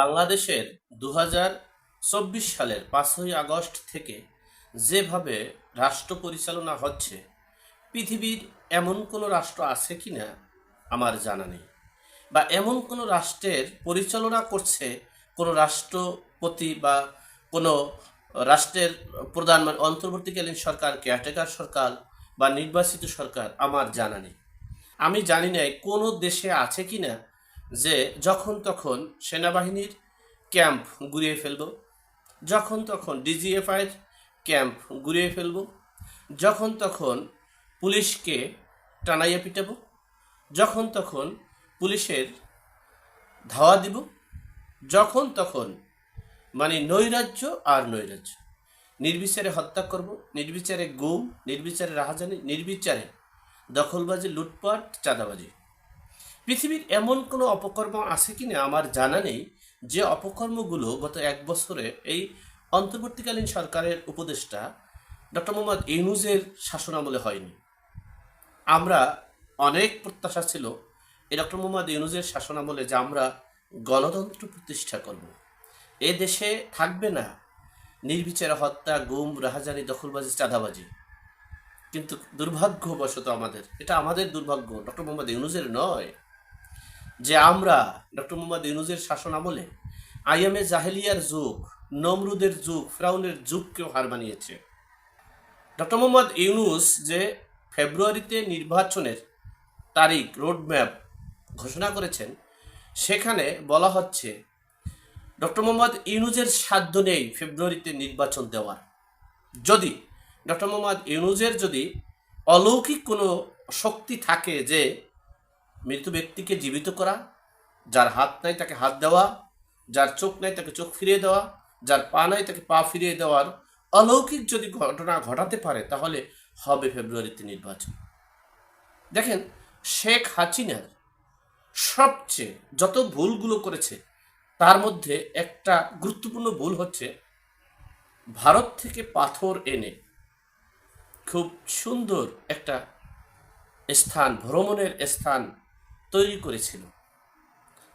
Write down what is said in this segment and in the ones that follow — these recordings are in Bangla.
বাংলাদেশের দু চব্বিশ সালের পাঁচই আগস্ট থেকে যেভাবে রাষ্ট্র পরিচালনা হচ্ছে, পৃথিবীর এমন কোনো রাষ্ট্র আছে কি না আমার জানা নেই। বা এমন কোনো রাষ্ট্রের পরিচালনা করছে কোনো রাষ্ট্রপতি বা কোনো রাষ্ট্রের প্রধান মানে অন্তর্বর্তীকালীন সরকার কেয়ারটেকার সরকার বা নির্বাচিত সরকার আমার জানা নেই। আমি জানি না কোনো দেশে আছে কি না যে যখন তখন সেনাবাহিনীর ক্যাম্প গুড়িয়ে ফেলব, যখন তখন ডিজিএফআইয়ের ক্যাম্প গুড়িয়ে ফেলব, যখন তখন পুলিশকে টানাইয়া পিটাবো, যখন তখন পুলিশের ধাওয়া দিব, যখন তখন মানে নৈরাজ্য আর নৈরাজ্য। নির্বিচারে হত্যা করব, নির্বিচারে গুম, নির্বিচারে রাহাজানি, নির্বিচারে দখলবাজি, লুটপাট, চাঁদাবাজি। পৃথিবীর এমন কোনো অপকর্ম আছে কি না আমার জানা নেই। যে অপকর্মগুলো গত এক বছরে এই অন্তর্বর্তীকালীন সরকারের উপদেষ্টা ডক্টর মোহাম্মদ ইউনুজের শাসনামলে হয়নি। আমরা অনেক প্রত্যাশা ছিল এই ডক্টর মোহাম্মদ ইউনুজের শাসনামলে যে আমরা গণতন্ত্র প্রতিষ্ঠা করব। এ দেশে থাকবে না নির্বিচারে হত্যা, গুম, রাহাজানি, দখলবাজি, চাঁদাবাজি। কিন্তু দুর্ভাগ্যবশত আমাদের, এটা আমাদের দুর্ভাগ্য, ডক্টর মোহাম্মদ ইউনুজের নয়। যে আমরা ডক্টর মোহাম্মদ ইউনুজের শাসন আমলে আইএমএ জাহেলিয়ার যুগ, নমরুদের যুগ, ফ্রাউনের যুগকেও হার মানিয়েছে। ডক্টর মোহাম্মদ ইউনুস যে ফেব্রুয়ারিতে নির্বাচনের তারিখ, রোডম্যাপ ঘোষণা করেছেন, সেখানে বলা হচ্ছে, ডক্টর মোহাম্মদ ইউনুজের সাধ্য নেই ফেব্রুয়ারিতে নির্বাচন দেওয়ার। যদি ডক্টর মোহাম্মদ ইউনুজের যদি অলৌকিক কোনো শক্তি থাকে যে মৃত ব্যক্তিকে জীবিত করা, যার হাত নাই তাকে হাত দেওয়া, যার চোখ নাই তাকে চোখ ফিরিয়ে দেওয়া, যার পা নাই তাকে পা ফিরিয়ে দেওয়ার অলৌকিক যদি ঘটনা ঘটাতে পারে, তাহলে হবে ফেব্রুয়ারিতে নির্বাচন। দেখেন, শেখ হাসিনার সবচেয়ে যত ভুলগুলো করেছে, তার মধ্যে একটা গুরুত্বপূর্ণ ভুল হচ্ছে, ভারত থেকে পাথর এনে খুব সুন্দর একটা স্থান, ভ্রমণের স্থান তৈরি করেছিল।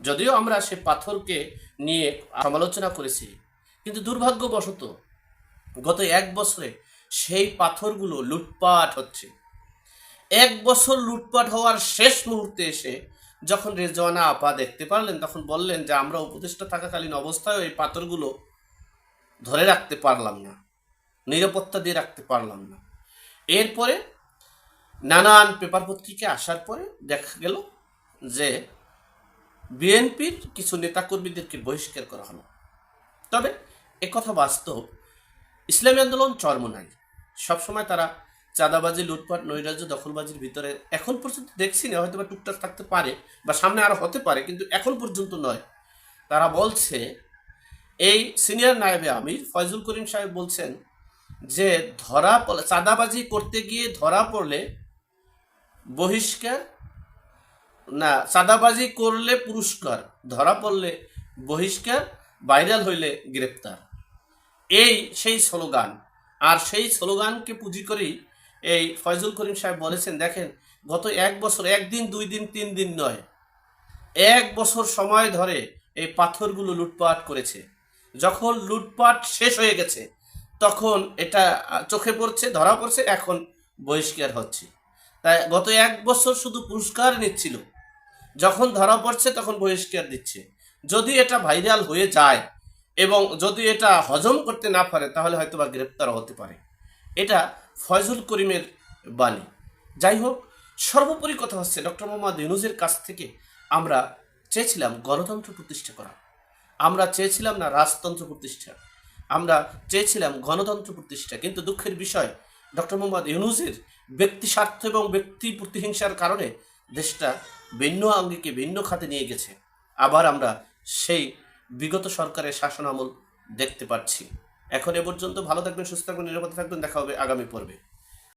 যদিও আমরা সে পাথরকে নিয়ে সমালোচনা করেছি, কিন্তু দুর্ভাগ্যবশত গত এক বছরে সেই পাথরগুলো লুটপাট হচ্ছে। এক বছর লুটপাট হওয়ার শেষ মুহূর্তে এসে যখন রেজওয়ানা আপা দেখতে পারলেন, তখন বললেন যে, আমরা উপদেষ্টা থাকাকালীন অবস্থায় এই পাথরগুলো ধরে রাখতে পারলাম না, নিরাপত্তা দিয়ে রাখতে পারলাম না। এরপরে নানান পেপার পত্রিকা আসার পরে দেখা গেল যে বিএনপির কিছু নেতাকর্মীদেরকে বহিষ্কার করা হলো। তবে একথা বাস্তব, ইসলামী আন্দোলন চর্ম নাই। সবসময় তারা চাঁদাবাজি, লুটপাট, নৈরাজ্য, দখলবাজির ভিতরে এখন পর্যন্ত দেখছি না হয়তো বা টুকটাক থাকতে পারে বা সামনে আরও হতে পারে, কিন্তু এখন পর্যন্ত নয়। তারা বলছে, এই সিনিয়র নায়েবে আমির ফয়জুল করিম সাহেব বলছেন যে ধরা চাঁদাবাজি করতে গিয়ে ধরা পড়লে বহিষ্কার না, চাঁদাবাজি করলে পুরস্কার, ধরা পড়লে বহিষ্কার ভাইরাল হইলে গ্রেপ্তার। এই সেই স্লোগান। আর সেই স্লোগানকে পুঁজি করেই এই ফয়জুল করিম সাহেব বলেছেন, দেখেন, গত এক বছর, একদিন, দুই দিন, তিন দিন নয়, এক বছর সময় ধরে এই পাথরগুলো লুটপাট করেছে। যখন লুটপাট শেষ হয়ে গেছে, তখন এটা চোখে পড়ছে, ধরা পড়ছে, এখন বহিষ্কার হচ্ছে। তাই গত এক বছর শুধু পুরস্কার নিচ্ছিল যখন ধরা পড়ছে তখন বহিষ্কার দিচ্ছে। যদি এটা ভাইরাল হয়ে যায় এবং যদি এটা হজম করতে না পারে, তাহলে হয়তো বা গ্রেপ্তার হতে পারে। এটা ফয়জুল করিমের বাণী। যাই হোক, সর্বোপরি কথা হচ্ছে ডক্টর মোহাম্মদ ইউনুজের কাছ থেকে আমরা চেয়েছিলাম গণতন্ত্র প্রতিষ্ঠা করা। আমরা চেয়েছিলাম না রাজতন্ত্র প্রতিষ্ঠা। আমরা চেয়েছিলাম গণতন্ত্র প্রতিষ্ঠা। কিন্তু দুঃখের বিষয়, ডক্টর মোহাম্মদ ইউনুজের ব্যক্তি স্বার্থ এবং ব্যক্তি প্রতিহিংসার কারণে দেশটা ভিন্ন আঙ্গিকে ভিন্ন খাতে নিয়ে গেছে। আবার আমরা সেই বিগত সরকারের শাসন আমল দেখতে পাচ্ছি। এখন এ পর্যন্ত ভালো থাকবেন, সুস্থ থাকবেন, নিরাপদে থাকবেন। দেখা হবে আগামী পর্বে।